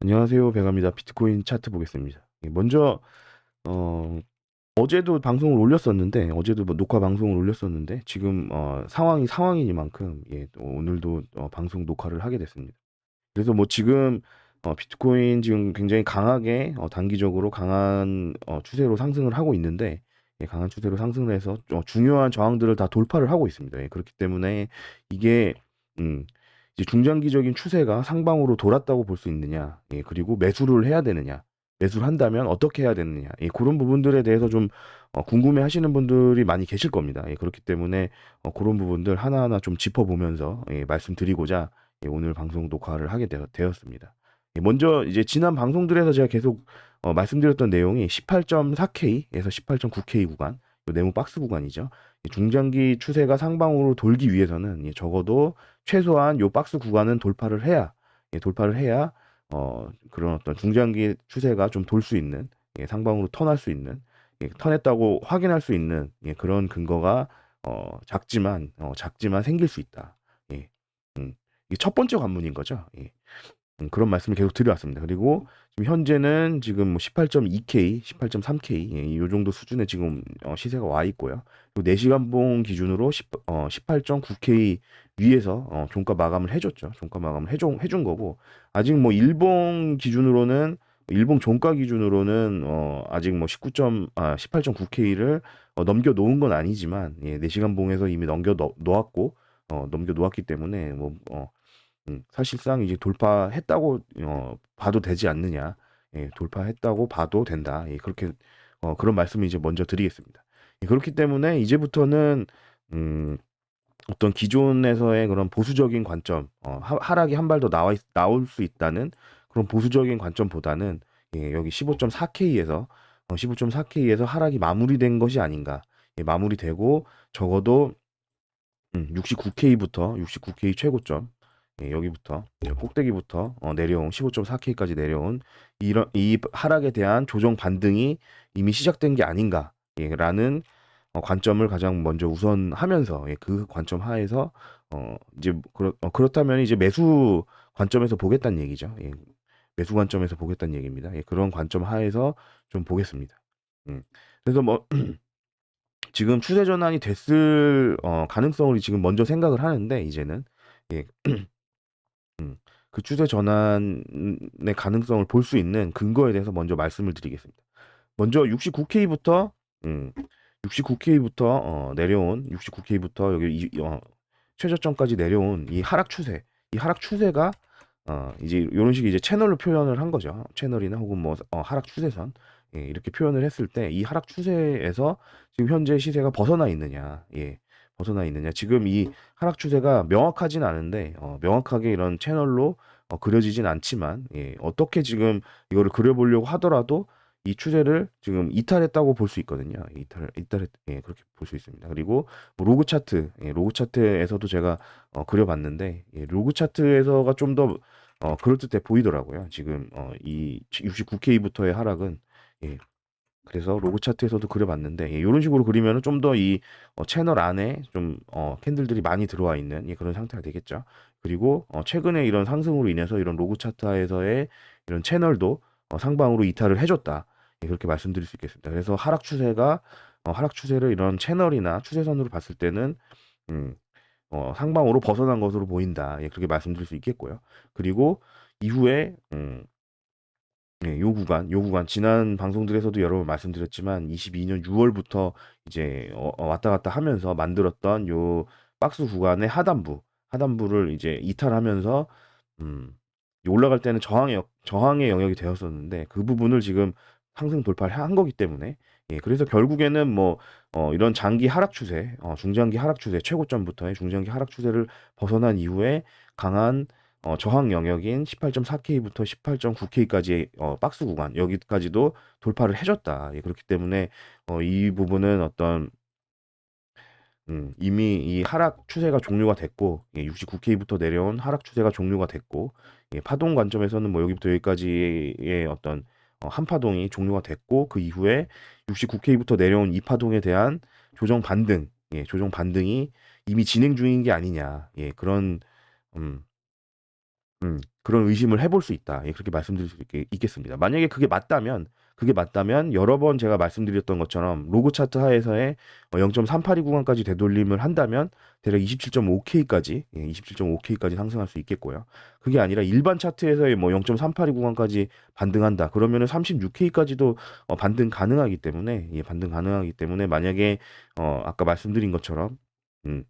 안녕하세요. 배갑니다. 비트코인 차트 보겠습니다. 예, 먼저 어, 어제도 방송을 올렸었는데 어제도 뭐 녹화 방송을 올렸었는데 지금 어, 상황이 상황이니만큼 예, 또 오늘도 어, 방송 녹화를 하게 됐습니다. 그래서 뭐 지금 어, 비트코인 지금 굉장히 강하게 어, 단기적으로 강한 어, 추세로 상승을 하고 있는데 예, 강한 추세로 상승을 해서 어, 중요한 저항들을 다 돌파를 하고 있습니다. 예, 그렇기 때문에 이게 음, 중장기적인 추세가 상방으로 돌았다고 볼 수 있느냐, 예, 그리고 매수를 해야 되느냐, 매수를 한다면 어떻게 해야 되느냐, 예, 그런 부분들에 대해서 좀 어, 궁금해 하시는 분들이 많이 계실 겁니다. 예, 그렇기 때문에 어, 그런 부분들 하나하나 좀 짚어보면서 예, 말씀드리고자 예, 오늘 방송 녹화를 하게 되었, 되었습니다. 예, 먼저 이제 지난 방송들에서 제가 계속 어, 말씀드렸던 내용이 18.4K에서 18.9K 구간, 요 네모 박스 구간이죠. 이 중장기 추세가 상방으로 돌기 위해서는 예, 적어도 최소한 요 박스 구간은 돌파를 해야 예, 돌파를 해야 어, 그런 어떤 중장기 추세가 좀 돌 수 있는 예, 상방으로 턴할 수 있는 예, 턴했다고 확인할 수 있는 예, 그런 근거가 어, 작지만 어, 작지만 생길 수 있다. 예, 음, 첫 번째 관문인 거죠. 예. 음, 그런 말씀을 계속 드려왔습니다. 그리고 지금 현재는 지금 뭐 18.2K, 18.3K 예, 이 정도 수준에 지금 어, 시세가 와 있고요. 그리고 4시간봉 기준으로 10, 어, 18.9K 위에서 어, 종가 마감을 해줬죠. 종가 마감을 해준, 해준 거고 아직 뭐 일봉 기준으로는 일봉 종가 기준으로는 어, 아직 뭐 19. 아, 18.9K를 어, 넘겨 놓은 건 아니지만 예, 4시간 봉에서 이미 넘겨 놓, 놓았고 어, 넘겨 놓았기 때문에 뭐 어, 음, 사실상 이제 돌파했다고 어, 봐도 되지 않느냐. 예, 돌파했다고 봐도 된다. 예, 그렇게 어, 그런 말씀을 이제 먼저 드리겠습니다. 예, 그렇기 때문에 이제부터는 음, 어떤 기존에서의 그런 보수적인 관점, 어, 하, 하락이 한 발 더 나올 수 있다는 그런 보수적인 관점보다는 예, 여기 15.4K에서 어, 15.4K에서 하락이 마무리된 것이 아닌가. 예, 마무리되고 적어도 음, 69K부터 69K 최고점 예, 여기부터 예, 꼭대기부터 어, 내려온 15.4K까지 내려온 이런 이 하락에 대한 조정 반등이 이미 시작된 게 아닌가라는 어, 관점을 가장 먼저 우선하면서 예, 그 관점 하에서 어, 이제 그렇, 어, 그렇 다면 이제 매수 관점에서 보겠다는 얘기죠. 예, 매수 관점에서 보겠다는 얘기입니다. 예, 그런 관점 하에서 좀 보겠습니다. 음. 그래서 뭐 지금 추세 전환이 됐을 어, 가능성을 지금 먼저 생각을 하는데 이제는 예. 음, 그 추세 전환의 가능성을 볼 수 있는 근거에 대해서 먼저 말씀을 드리겠습니다. 먼저 69K부터 음, 69K부터 어, 내려온 69K부터 여기 이, 어, 최저점까지 내려온 이 하락 추세, 이 하락 추세가 어, 이제 이런 식의 이제 채널로 표현을 한 거죠. 채널이나 혹은 뭐 어, 하락 추세선 예, 이렇게 표현을 했을 때 이 하락 추세에서 지금 현재 시세가 벗어나 있느냐, 예, 벗어나 있느냐. 지금 이 하락 추세가 명확하진 않은데 어, 명확하게 이런 채널로 어, 그려지진 않지만 예, 어떻게 지금 이거를 그려보려고 하더라도 이 추세를 지금 이탈했다고 볼 수 있거든요. 이탈, 이탈했, 예, 그렇게 볼 수 있습니다. 그리고 뭐 로그 차트, 예, 로그 차트에서도 제가 어, 그려봤는데 예, 로그 차트에서가 좀더 어, 그럴듯해 보이더라고요. 지금 어, 이 69K부터의 하락은 예, 그래서 로그 차트에서도 그려봤는데 예, 이런 식으로 그리면 좀 더이 어, 채널 안에 좀 어, 캔들들이 많이 들어와 있는 예, 그런 상태가 되겠죠. 그리고 어, 최근에 이런 상승으로 인해서 이런 로그 차트에서의 이런 채널도 어, 상방으로 이탈을 해줬다. 예, 그렇게 말씀드릴 수 있겠습니다. 그래서 하락 추세가 어, 하락 추세를 이런 채널이나 추세선으로 봤을 때는 음, 어, 상방으로 벗어난 것으로 보인다. 예, 그렇게 말씀드릴 수 있겠고요. 그리고 이후에 음, 네, 요 구간, 요 구간. 지난 방송들에서도 여러 번 말씀드렸지만 22년 6월부터 이제 어, 어, 왔다 갔다 하면서 만들었던 요 박스 구간의 하단부, 하단부를 이제 이탈하면서 음, 올라갈 때는 저항의 역- 저항의 영역이 되었었는데 그 부분을 지금 상승 돌파를 한 거기 때문에 예, 그래서 결국에는 뭐 어, 이런 장기 하락 추세, 어, 중장기 하락 추세, 최고점부터의 중장기 하락 추세를 벗어난 이후에 강한 어, 저항 영역인 18.4K부터 18.9K까지의 어, 박스 구간 여기까지도 돌파를 해줬다. 예, 그렇기 때문에 어, 이 부분은 어떤 음, 이미 이 하락 추세가 종료가 됐고 예, 69K부터 내려온 하락 추세가 종료가 됐고 예, 파동 관점에서는 뭐 여기부터 여기까지의 어떤 어, 한 파동이 종료가 됐고 그 이후에 69K부터 내려온 이 파동에 대한 조정 반등, 예, 조정 반등이 이미 진행 중인 게 아니냐, 예, 그런 음, 음, 그런 의심을 해볼 수 있다. 예, 그렇게 말씀드릴 수 있, 있겠습니다. 만약에 그게 맞다면 그게 맞다면 여러 번 제가 말씀드렸던 것처럼 로그 차트 하에서의 어, 0.382 구간까지 되돌림을 한다면 대략 27.5K까지 예, 27.5K까지 상승할 수 있겠고요. 그게 아니라 일반 차트에서의 뭐 0.382 구간까지 반등한다. 그러면은 36K까지도 어, 반등 가능하기 때문에 예, 반등 가능하기 때문에 만약에 어, 아까 말씀드린 것처럼 음,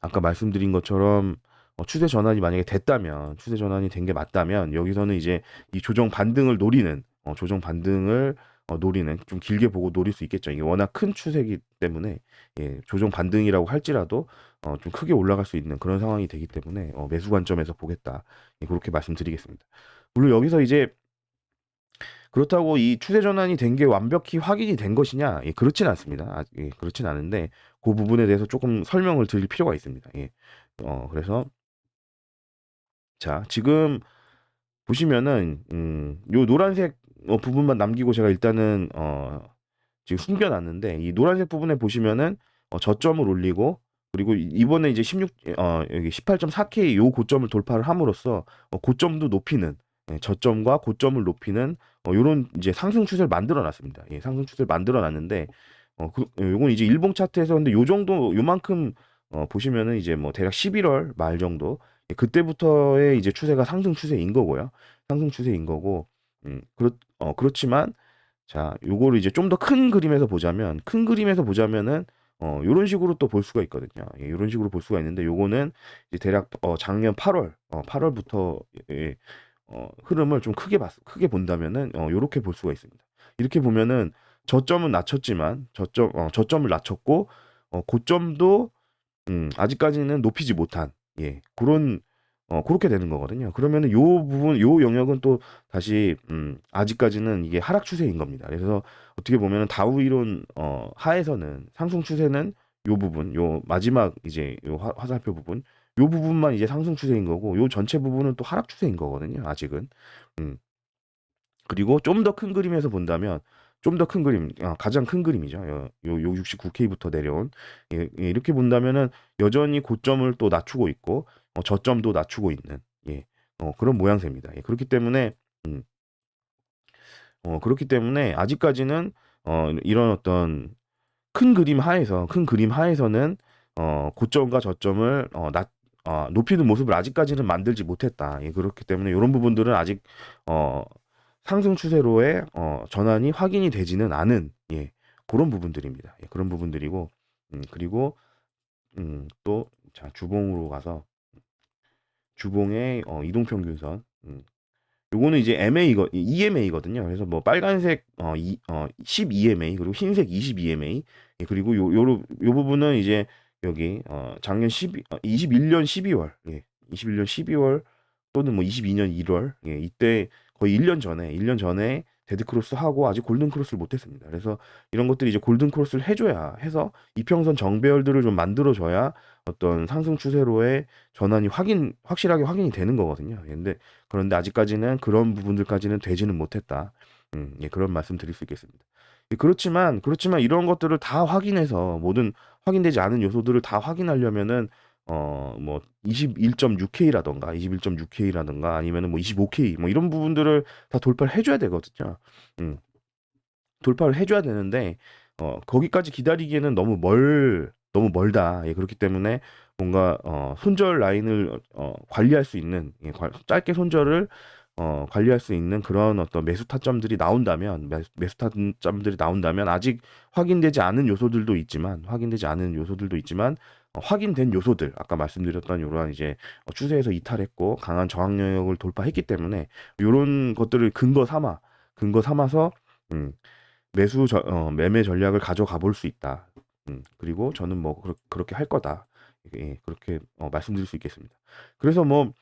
아까 말씀드린 것처럼 어, 추세 전환이 만약에 됐다면 추세 전환이 된 게 맞다면 여기서는 이제 이 조정 반등을 노리는 어, 조정 반등을 어, 노리는 좀 길게 보고 노릴 수 있겠죠. 이게 워낙 큰 추세이기 때문에 예, 조정 반등이라고 할지라도 어, 좀 크게 올라갈 수 있는 그런 상황이 되기 때문에 어, 매수 관점에서 보겠다. 예, 그렇게 말씀드리겠습니다. 물론 여기서 이제 그렇다고 이 추세 전환이 된 게 완벽히 확인이 된 것이냐? 예, 그렇진 않습니다. 아, 예, 그렇진 않은데 그 부분에 대해서 조금 설명을 드릴 필요가 있습니다. 예. 어, 그래서 자, 지금 보시면은 음, 요 노란색 어, 부분만 남기고 제가 일단은 어, 지금 숨겨놨는데 이 노란색 부분에 보시면은 어, 저점을 올리고 그리고 이- 이번에 이제 16 어, 여기 18.4K 요 고점을 돌파를 함으로써 어, 고점도 높이는 예, 저점과 고점을 높이는 어, 요런 이제 상승 추세를 만들어 놨습니다. 예, 상승 추세를 만들어 놨는데 어, 그, 예, 요건 이제 일봉 차트에서 근데 요 정도 요만큼 어, 보시면은 이제 뭐 대략 11월 말 정도 예, 그때부터의 이제 추세가 상승 추세인 거고요. 상승 추세인 거고 음, 그렇 어, 그렇지만 자, 요거를 이제 좀 더 큰 그림에서 보자면 큰 그림에서 보자면은 어, 요런 식으로 또 볼 수가 있거든요. 예, 요런 식으로 볼 수가 있는데 요거는 이제 대략 어, 작년 8월 어, 8월부터 예, 어, 흐름을 좀 크게 봤, 크게 본다면은 어, 요렇게 볼 수가 있습니다. 이렇게 보면은 저점은 낮췄지만 저점 어, 저점을 낮췄고 어, 고점도 음, 아직까지는 높이지 못한 예, 그런 어, 그렇게 되는 거거든요. 그러면은 요 부분 요 영역은 또 다시 음, 아직까지는 이게 하락 추세인 겁니다. 그래서 어떻게 보면은 다우 이론 어, 하에서는 상승 추세는 요 부분, 요 마지막 이제 요 화, 화살표 부분, 요 부분만 이제 상승 추세인 거고, 요 전체 부분은 또 하락 추세인 거거든요. 아직은. 음. 그리고 좀 더 큰 그림에서 본다면 좀 더 큰 그림, 아, 가장 큰 그림이죠. 요, 요, 요 69K부터 내려온 예, 예, 이렇게 본다면은 여전히 고점을 또 낮추고 있고 어, 저점도 낮추고 있는 예, 어, 그런 모양새입니다. 예, 그렇기 때문에 음, 어, 그렇기 때문에 아직까지는 어, 이런 어떤 큰 그림 하에서 큰 그림 하에서는 어, 고점과 저점을 어, 낮 어, 높이는 모습을 아직까지는 만들지 못했다. 예, 그렇기 때문에 이런 부분들은 아직 어, 상승 추세로의 어, 전환이 확인이 되지는 않은 예, 그런 부분들입니다. 예, 그런 부분들이고 음, 그리고 음, 또 자, 주봉으로 가서 주봉의 어, 이동평균선 음, 요거는 이제 MA거 EMA거든요. 그래서 뭐 빨간색 어, 이, 어 12MA 그리고 흰색 22MA 예, 그리고 요, 요, 요 부분은 이제 여기 어, 작년 12, 어, 21년 12월 예, 21년 12월 또는 뭐 22년 1월 예, 이때 거의 1년 전에 1년 전에 데드 크로스 하고 아직 골든 크로스를 못 했습니다. 그래서 이런 것들이 이제 골든 크로스를 해줘야 해서 이평선 정배열들을 좀 만들어줘야 어떤 상승 추세로의 전환이 확인 확실하게 확인이 되는 거거든요. 예, 근데 그런데 아직까지는 그런 부분들까지는 되지는 못했다. 음, 예, 그런 말씀 드릴 수 있겠습니다. 예, 그렇지만 그렇지만 이런 것들을 다 확인해서 모든 확인되지 않은 요소들을 다 확인하려면은 어 뭐 21.6K라던가 21.6K라던가 아니면은 뭐 25K 뭐 이런 부분들을 다 돌파를 해줘야 되거든요. 음, 돌파를 해줘야 되는데 어 거기까지 기다리기에는 너무 멀 너무 멀다. 예, 그렇기 때문에 뭔가 어 손절 라인을 어 관리할 수 있는 예, 관- 짧게 손절을 어 관리할 수 있는 그런 어떤 매수 타점들이 나온다면 매, 매수 타점들이 나온다면 아직 확인되지 않은 요소들도 있지만 확인되지 않은 요소들도 있지만 어, 확인된 요소들 아까 말씀드렸던 이러한 이제 어, 추세에서 이탈했고 강한 저항 영역을 돌파했기 때문에 이런 것들을 근거 삼아 근거 삼아서 음, 매수 저, 어, 매매 전략을 가져가 볼 수 있다. 음, 그리고 저는 뭐 그렇, 그렇게 할 거다. 예, 그렇게 어, 말씀드릴 수 있겠습니다. 그래서 뭐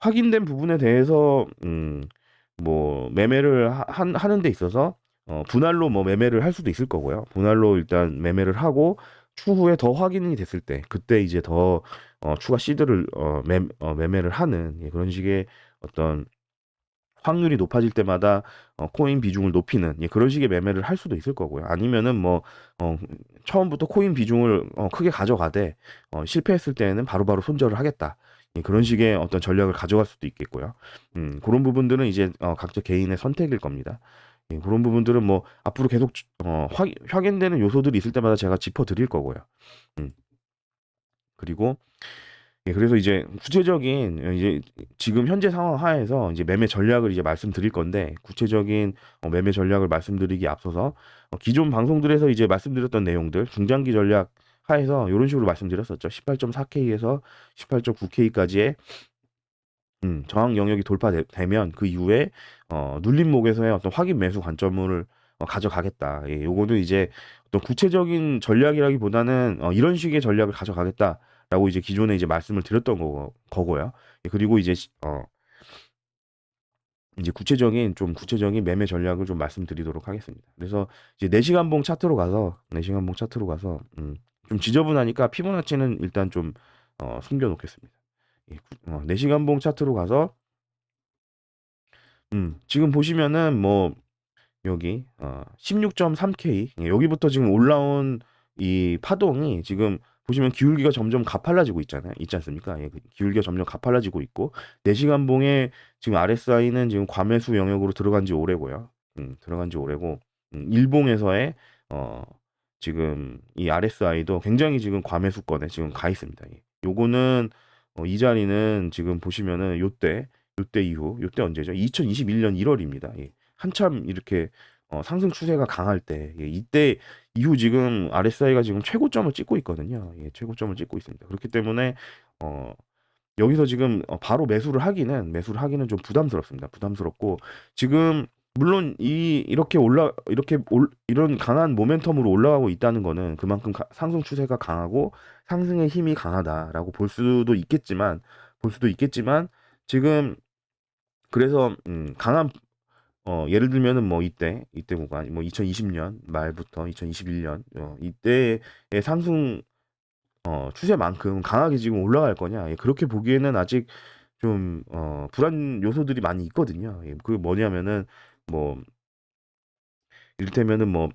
확인된 부분에 대해서 음, 뭐 매매를 하, 한- 하는 데 있어서 어, 분할로 뭐 매매를 할 수도 있을 거고요. 분할로 일단 매매를 하고 추후에 더 확인이 됐을 때 그때 이제 더 어, 추가 시드를 어, 매, 어, 매매를 하는 예, 그런 식의 어떤 확률이 높아질 때마다 어, 코인 비중을 높이는 예, 그런 식의 매매를 할 수도 있을 거고요. 아니면은 뭐 어, 처음부터 코인 비중을 어, 크게 가져가되 어, 실패했을 때는 바로바로 손절을 하겠다. 예, 그런 식의 어떤 전략을 가져갈 수도 있겠고요. 음, 그런 부분들은 이제 어, 각자 개인의 선택일 겁니다. 예, 그런 부분들은 뭐 앞으로 계속 어, 확, 확인되는 요소들이 있을 때마다 제가 짚어드릴 거고요. 음. 그리고 예, 그래서 이제 구체적인 어, 이제 지금 현재 상황 하에서 이제 매매 전략을 이제 말씀드릴 건데 구체적인 어, 매매 전략을 말씀드리기 앞서서 어, 기존 방송들에서 이제 말씀드렸던 내용들 중장기 전략 하에서 이런 식으로 말씀드렸었죠. 18.4K에서 18.9K까지의 음, 저항 영역이 돌파되면 그 이후에 어, 눌림목에서의 어떤 확인 매수 관점을 어, 가져가겠다. 예, 요거는 이제 어떤 구체적인 전략이라기보다는 어, 이런 식의 전략을 가져가겠다라고 이제 기존에 이제 말씀을 드렸던 거, 거고요. 예, 그리고 이제 시- 어, 이제 구체적인 좀 구체적인 매매 전략을 좀 말씀드리도록 하겠습니다. 그래서 이제 4시간 봉 차트로 가서 4시간 봉 차트로 가서 음, 좀 지저분하니까 피보나치는 일단 좀 어, 숨겨 놓겠습니다. 예, 구- 어, 4시간 봉 차트로 가서 음, 지금 보시면은 뭐 여기 어 16.3K 예, 여기부터 지금 올라온 이 파동이 지금 보시면 기울기가 점점 가팔라지고 있잖아요. 있지 않습니까? 예, 그 기울기가 점점 가팔라지고 있고 4시간 봉에 지금 RSI는 지금 과매수 영역으로 들어간 지 오래고요. 음, 들어간 지 오래고 음, 일봉에서의 어 지금 이 RSI도 굉장히 지금 과매수권에 지금 가 있습니다. 예. 요거는 어, 이 자리는 지금 보시면은 요때 요때 이후 요때 언제죠? 2021년 1월입니다. 예. 한참 이렇게 어, 상승 추세가 강할 때 예, 이때 이후 지금 RSI가 지금 최고점을 찍고 있거든요. 예, 최고점을 찍고 있습니다. 그렇기 때문에 어, 여기서 지금 어, 바로 매수를 하기는 매수를 하기는 좀 부담스럽습니다. 부담스럽고 지금 물론 이 이렇게 올라 이렇게 올, 이런 강한 모멘텀으로 올라가고 있다는 거는 그만큼 가- 상승 추세가 강하고 상승의 힘이 강하다라고 볼 수도 있겠지만 볼 수도 있겠지만 지금 그래서 음, 강한 어, 예를 들면은 뭐 이때 이때 구간 뭐 2020년 말부터 2021년 어, 이때의 상승 어, 추세만큼 강하게 지금 올라갈 거냐? 예, 그렇게 보기에는 아직 좀 어, 불안 요소들이 많이 있거든요. 예, 그게 뭐냐면은 뭐 이를테면은 뭐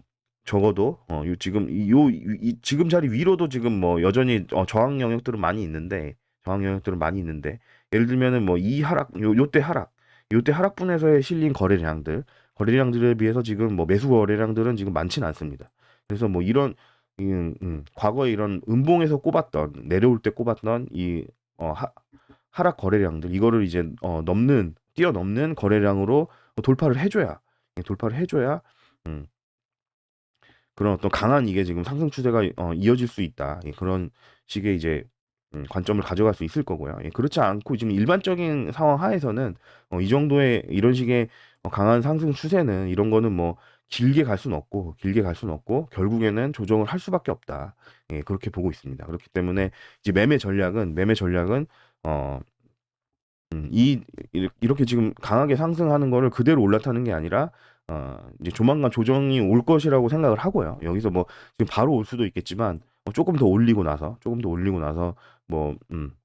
적어도 어, 요 지금 이, 요 이, 지금 자리 위로도 지금 뭐 여전히 어, 저항 영역들은 많이 있는데 저항 영역들은 많이 있는데 예를 들면은 뭐 이 하락 요 요때 하락 요때 하락분에서의 실린 거래량들 거래량들에 비해서 지금 뭐 매수 거래량들은 지금 많지는 않습니다. 그래서 뭐 이런 음, 음, 과거에 이런 음봉에서 꼽았던 내려올 때 꼽았던 이 어, 하, 하락 거래량들 이거를 이제 어, 넘는 뛰어넘는 거래량으로 돌파를 해줘야 예, 돌파를 해줘야 음, 그런 어떤 강한 이게 지금 상승 추세가 어, 이어질 수 있다. 예, 그런 식의 이제 음, 관점을 가져갈 수 있을 거고요. 예, 그렇지 않고 지금 일반적인 상황 하에서는 어, 이 정도의 이런 식의 어, 강한 상승 추세는 이런 거는 뭐 길게 갈 수는 없고 길게 갈 수는 없고 결국에는 조정을 할 수밖에 없다. 예, 그렇게 보고 있습니다. 그렇기 때문에 이제 매매 전략은 매매 전략은 어, 음, 이 이- 이렇게 지금 강하게 상승하는 거를 그대로 올라타는 게 아니라 어, 이제 조만간 조정이 올 것이라고 생각을 하고요. 여기서 뭐 지금 바로 올 수도 있겠지만 어, 조금 더 올리고 나서 조금 더 올리고 나서 뭐 음,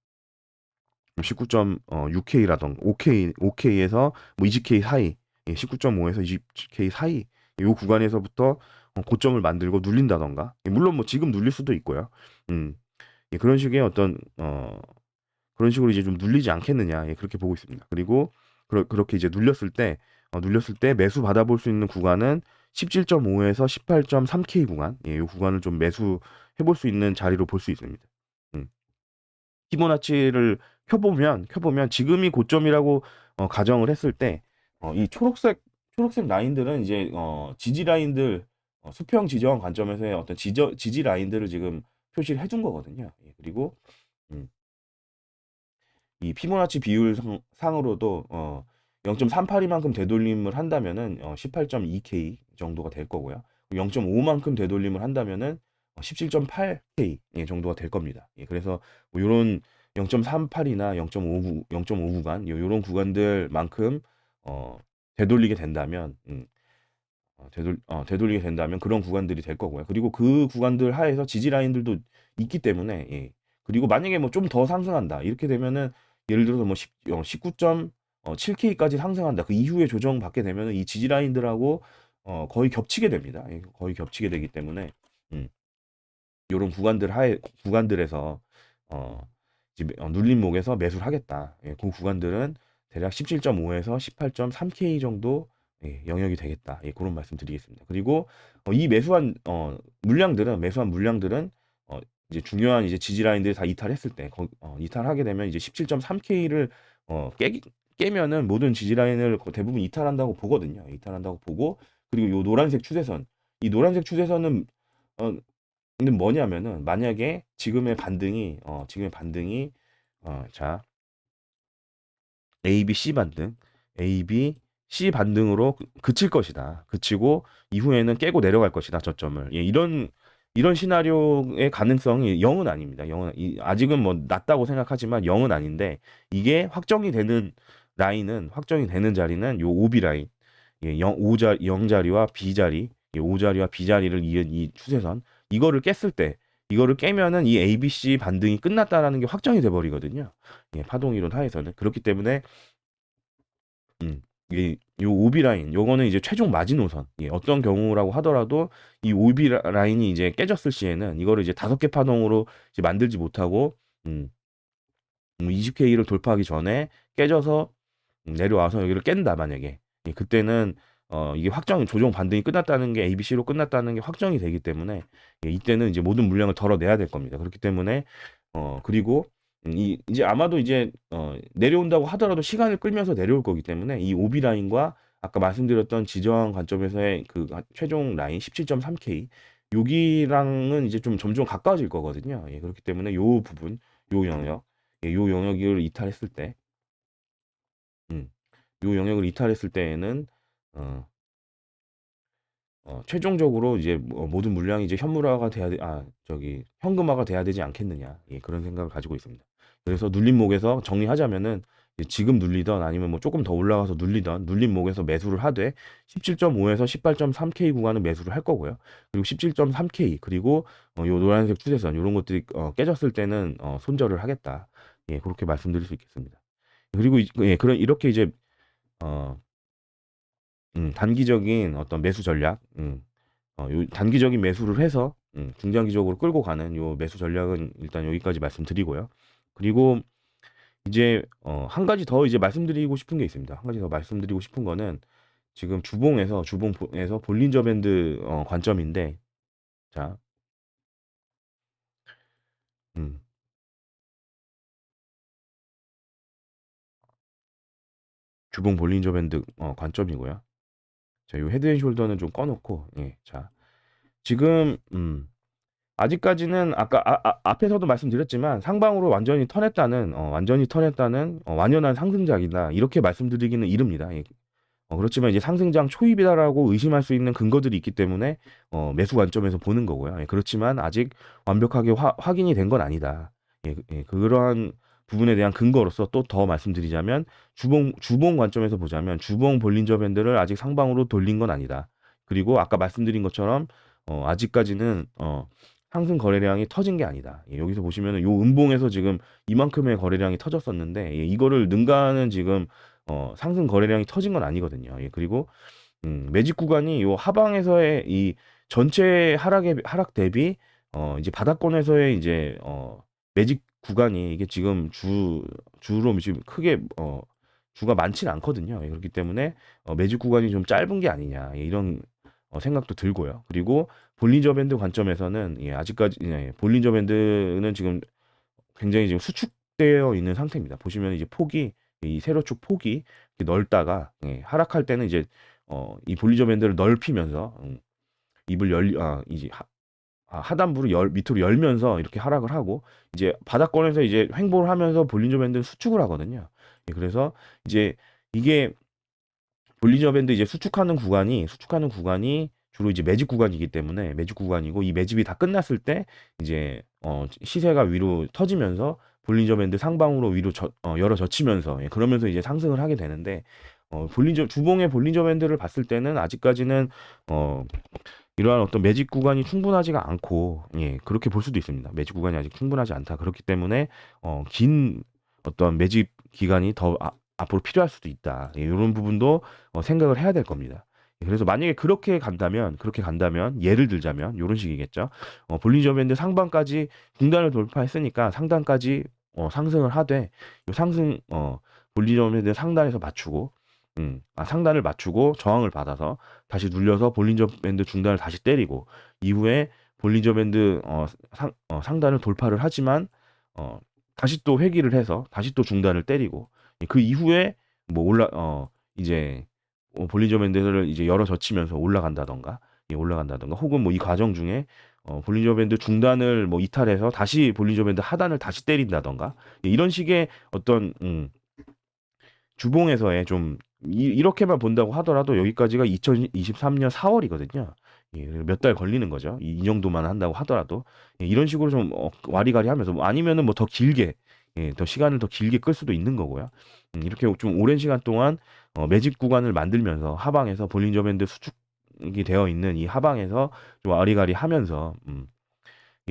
19.6K라던가 5K 5K에서 뭐 20K 사이, 19.5에서 20K 사이 요 구간에서부터 어, 고점을 만들고 눌린다던가 예, 물론 뭐 지금 눌릴 수도 있고요. 음, 예, 그런 식의 어떤 어, 그런 식으로 이제 좀 눌리지 않겠느냐 예, 그렇게 보고 있습니다. 그리고 그러, 그렇게 이제 눌렸을 때 어, 눌렸을 때 매수 받아볼 수 있는 구간은 17.5에서 18.3K 구간 예, 이 구간을 좀 매수 해 볼 수 있는 자리로 볼 수 있습니다. 음. 피보나치를 켜보면 켜보면 지금이 고점이라고 어, 가정을 했을 때 어, 이 초록색 초록색 라인들은 이제 어, 지지 라인들 어, 수평 지정 관점에서의 어떤 지저, 지지 라인들을 지금 표시를 해둔 거거든요. 예, 그리고 음, 이 피보나치 비율 상, 상으로도 어, 0.382만큼 되돌림을 한다면은 어, 18.2K 정도가 될 거고요. 0.5만큼 되돌림을 한다면은 17.8K 예, 정도가 될 겁니다. 예, 그래서 뭐 이런 0.38이나 0.5 0.5 구간 이런 구간들만큼 어, 되돌리게 된다면 음, 어, 되돌 어, 되돌리게 된다면 그런 구간들이 될 거고요. 그리고 그 구간들 하에서 지지 라인들도 있기 때문에 예. 그리고 만약에 뭐 좀 더 상승한다 이렇게 되면은 예를 들어서 뭐 10, 어, 19.7K까지 상승한다. 그 이후에 조정 받게 되면은 이 지지 라인들하고 어, 거의 겹치게 됩니다. 예, 거의 겹치게 되기 때문에 음, 이런 구간들 하에 구간들에서 어, 어, 눌림목에서 매수를 하겠다. 예, 그 구간들은 대략 17.5에서 18.3K 정도 예, 영역이 되겠다. 예, 그런 말씀 드리겠습니다. 그리고 어, 이 매수한 어, 물량들은 매수한 물량들은 어, 이제 중요한 이제 지지 라인들이 다 이탈했을 때 거, 어, 이탈하게 되면 이제 17.3K를 어, 깨 깨면은 모든 지지 라인을 거- 대부분 이탈한다고 보거든요. 이탈한다고 보고 그리고 요 노란색 추세선 이 노란색 추세선은 어 근데 뭐냐면은 만약에 지금의 반등이 어 지금의 반등이 어 자 A, B, C 반등, A, B, C 반등으로 그- 그칠 것이다. 그치고 이후에는 깨고 내려갈 것이다. 저점을. 예, 이런 이런 시나리오의 가능성이 0은 아닙니다. 0은 이, 아직은 뭐 낮다고 생각하지만 0은 아닌데 이게 확정이 되는 라인은 확정이 되는 자리는 요 OB 라인. 예, 0, 5자, 0자리와 B자리, 예, 5자리와 B자리를 이은 이 추세선 이거를 깼을 때 이거를 깨면은 이 ABC 반등이 끝났다라는 게 확정이 돼 버리거든요. 예, 파동 이론 하에서는 그렇기 때문에 음, 이, 요 오비 라인, 요거는 이제 최종 마지노선. 예, 어떤 경우라고 하더라도 이 라- 라인이 이제 깨졌을 시에는 이거를 이제 다섯 개 파동으로 이제 만들지 못하고, 음, 20K를 돌파하기 전에 깨져서 음, 내려와서 여기를 깬다, 만약에. 예, 그때는, 어, 이게 확정, 조정 반등이 끝났다는 게 ABC로 끝났다는 게 확정이 되기 때문에, 예, 이때는 이제 모든 물량을 덜어내야 될 겁니다. 그렇기 때문에, 어, 그리고, 음, 이, 이제 아마도 이제, 어, 내려온다고 하더라도 시간을 끌면서 내려올 거기 때문에 이 오비 라인과 아까 말씀드렸던 지저항 관점에서의 그 가- 최종 라인 17.3K 여기랑은 이제 좀 점점 가까워질 거거든요. 예, 그렇기 때문에 요 부분, 요 영역, 예, 요 영역을 이탈했을 때, 음, 요 영역을 이탈했을 때에는 어, 어, 최종적으로 이제 뭐 모든 물량이 이제 현물화가 돼야 돼, 아, 저기 현금화가 돼야 되지 않겠느냐, 예, 그런 생각을 가지고 있습니다. 그래서 눌림목에서 정리하자면은 이제 지금 눌리던 아니면 뭐 조금 더 올라가서 눌리던 눌림목에서 매수를 하되 17.5 에서 18.3K 구간은 매수를 할 거고요. 그리고 17.3K 그리고 어, 요 노란색 추세선 이런 것들이 어, 깨졌을 때는 어, 손절을 하겠다. 예, 그렇게 말씀드릴 수 있겠습니다. 그리고 이- 예, 그런 이렇게 이제 어, 음, 단기적인 어떤 매수 전략, 음, 어, 요 단기적인 매수를 해서 음, 중장기적으로 끌고 가는 요 매수 전략은 일단 여기까지 말씀드리고요. 그리고 이제 어, 한 가지 더 이제 말씀드리고 싶은 게 있습니다. 한 가지 더 말씀드리고 싶은 거는 지금 주봉에서 주봉에서 볼린저 밴드 어, 관점인데 자, 음, 주봉 볼린저 밴드 어, 관점이고요. 자, 요 헤드 앤 숄더는 좀 꺼놓고 예, 자, 지금 음, 아직까지는 아까 아, 아, 앞에서도 말씀드렸지만 상방으로 완전히 턴했다는 어, 완전히 턴했다는 어, 완연한 상승작이다 이렇게 말씀드리기는 이릅니다. 예. 어, 그렇지만 이제 상승장 초입이다라고 의심할 수 있는 근거들이 있기 때문에 어, 매수 관점에서 보는 거고요. 예, 그렇지만 아직 완벽하게 화, 확인이 된 건 아니다. 예, 예, 그러한 부분에 대한 근거로서 또 더 말씀드리자면 주봉 주봉 관점에서 보자면 주봉 볼린저 밴드를 아직 상방으로 돌린 건 아니다. 그리고 아까 말씀드린 것처럼 어, 아직까지는 어, 상승 거래량이 터진 게 아니다. 예, 여기서 보시면은 요 음봉에서 지금 이만큼의 거래량이 터졌었는데 예, 이거를 능가하는 지금 어, 상승 거래량이 터진 건 아니거든요. 예, 그리고 음, 매직 구간이 요 하방에서의 이 전체 하락의 하락 대비 어, 이제 바닥권에서의 이제 어, 매직 구간이 이게 지금 주 주로 지금 크게 어, 주가 많지는 않거든요. 예, 그렇기 때문에 어, 매직 구간이 좀 짧은 게 아니냐 예, 이런 어, 생각도 들고요. 그리고 볼린저 밴드 관점에서는 예, 아직까지 예, 볼린저 밴드는 지금 굉장히 지금 수축되어 있는 상태입니다. 보시면 이제 폭이 이 세로축 폭이 넓다가 예, 하락할 때는 이제 어, 이 볼리저 밴드를 넓히면서 음, 입을 열리 아 이제 하, 아, 하단부를 열 밑으로 열면서 이렇게 하락을 하고 이제 바닥권에서 이제 횡보를 하면서 볼린저 밴드는 수축을 하거든요. 예, 그래서 이제 이게 볼린저 밴드 이제 수축하는 구간이 수축하는 구간이 주로 이제 매집 구간이기 때문에 매집 구간이고 이 매집이 다 끝났을 때 이제 어 시세가 위로 터지면서 볼린저 밴드 상방으로 위로 저, 어, 열어 젖히면서 예, 그러면서 이제 상승을 하게 되는데 어 볼린저 주봉의 볼린저 밴드를 봤을 때는 아직까지는 어 이러한 어떤 매집 구간이 충분하지가 않고 예 그렇게 볼 수도 있습니다. 매집 구간이 아직 충분하지 않다. 그렇기 때문에 어 긴 어떤 매집 기간이 더 아, 앞으로 필요할 수도 있다. 예, 이런 부분도 어, 생각을 해야 될 겁니다. 예, 그래서 만약에 그렇게 간다면 그렇게 간다면 예를 들자면 이런 식이겠죠. 어, 볼린저 밴드 상반까지 중단을 돌파했으니까 상단까지 어, 상승을 하되 요 상승 어 볼린저 밴드 상단에서 맞추고 음, 아, 상단을 맞추고 저항을 받아서 다시 눌려서 볼린저 밴드 중단을 다시 때리고 이후에 볼린저 밴드 어, 상, 어, 상단을 돌파를 하지만 어, 다시 또 회귀를 해서 다시 또 중단을 때리고 그 이후에 뭐 올라 어 이제 어, 볼린저 밴드를 이제 열어 젖히면서 올라간다던가 예, 올라간다던가 혹은 뭐 이 과정 중에 어, 볼린저 밴드 중단을 뭐 이탈해서 다시 볼린저 밴드 하단을 다시 때린다던가 예, 이런 식의 어떤 음, 주봉에서의 좀 이, 이렇게만 본다고 하더라도 여기까지가 2023년 4월이거든요. 예, 몇달 걸리는 거죠. 이, 이 정도만 한다고 하더라도 예, 이런 식으로 좀 어, 와리가리 하면서 뭐 아니면은 뭐 더 길게 예, 더 시간을 더 길게 끌 수도 있는 거고요. 음, 이렇게 좀 오랜 시간 동안 어, 매집 구간을 만들면서 하방에서 볼린저 밴드 수축이 되어 있는 이 하방에서 좀 와리가리 하면서 음, 이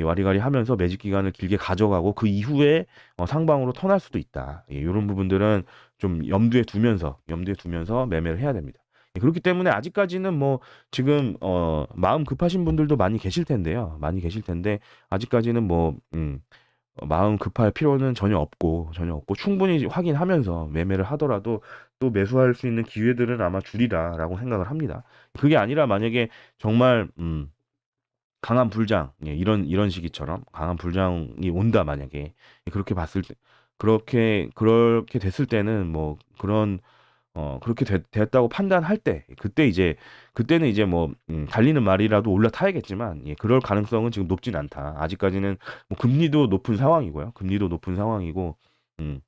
와리가리 하면서 매집 기간을 길게 가져가고 그 이후에 어, 상방으로 턴할 수도 있다. 예, 이런 부분들은 좀 염두에 두면서 염두에 두면서 매매를 해야 됩니다. 예, 그렇기 때문에 아직까지는 뭐 지금 어, 마음 급하신 분들도 많이 계실 텐데요. 많이 계실 텐데 아직까지는 뭐 음, 어, 마음 급할 필요는 전혀 없고 전혀 없고 충분히 확인하면서 매매를 하더라도 또 매수할 수 있는 기회들은 아마 줄이라라고 생각을 합니다. 그게 아니라 만약에 정말 음, 강한 불장 예, 이런 이런 시기처럼 강한 불장이 온다 만약에 그렇게 봤을 때 그렇게 그렇게 됐을 때는 뭐 그런 어 그렇게 됐, 됐다고 판단할 때 그때 이제 그때는 이제 뭐 음, 달리는 말이라도 올라타야겠지만 예, 그럴 가능성은 지금 높진 않다. 아직까지는 뭐 금리도 높은 상황이고요. 금리도 높은 상황이고 음.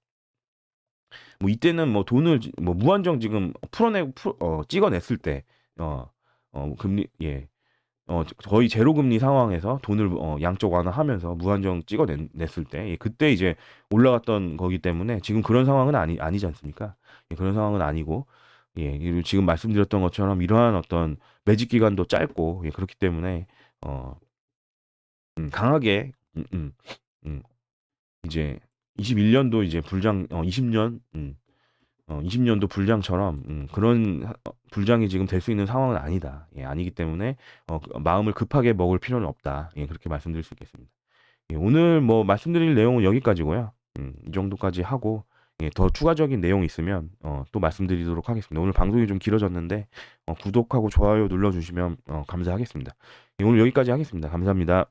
뭐 이때는 뭐 돈을 지- 뭐 무한정 지금 풀어내고 풀, 어, 찍어냈을 때 어, 어 금리 예. 어 거의 제로 금리 상황에서 돈을 어 양적 완화하면서 무한정 찍어냈을 때 예, 그때 이제 올라갔던 거기 때문에 지금 그런 상황은 아니 아니지 않습니까? 예, 그런 상황은 아니고 예, 그리고 지금 말씀드렸던 것처럼 이러한 어떤 매직 기간도 짧고 예, 그렇기 때문에 어 음, 강하게 음, 음, 음, 이제 21년도 이제 불장 어 20년 음, 어 20년도 불장처럼 음, 그런 하- 어, 불장이 지금 될 수 있는 상황은 아니다. 예, 아니기 때문에 어, 그 마음을 급하게 먹을 필요는 없다. 예, 그렇게 말씀드릴 수 있겠습니다. 예, 오늘 뭐 말씀드릴 내용은 여기까지고요. 음, 이 정도까지 하고 예, 더 추가적인 내용 있으면 어, 또 말씀드리도록 하겠습니다. 오늘 방송이 좀 길어졌는데 어, 구독하고 좋아요 눌러주시면 어, 감사하겠습니다. 예, 오늘 여기까지 하겠습니다. 감사합니다.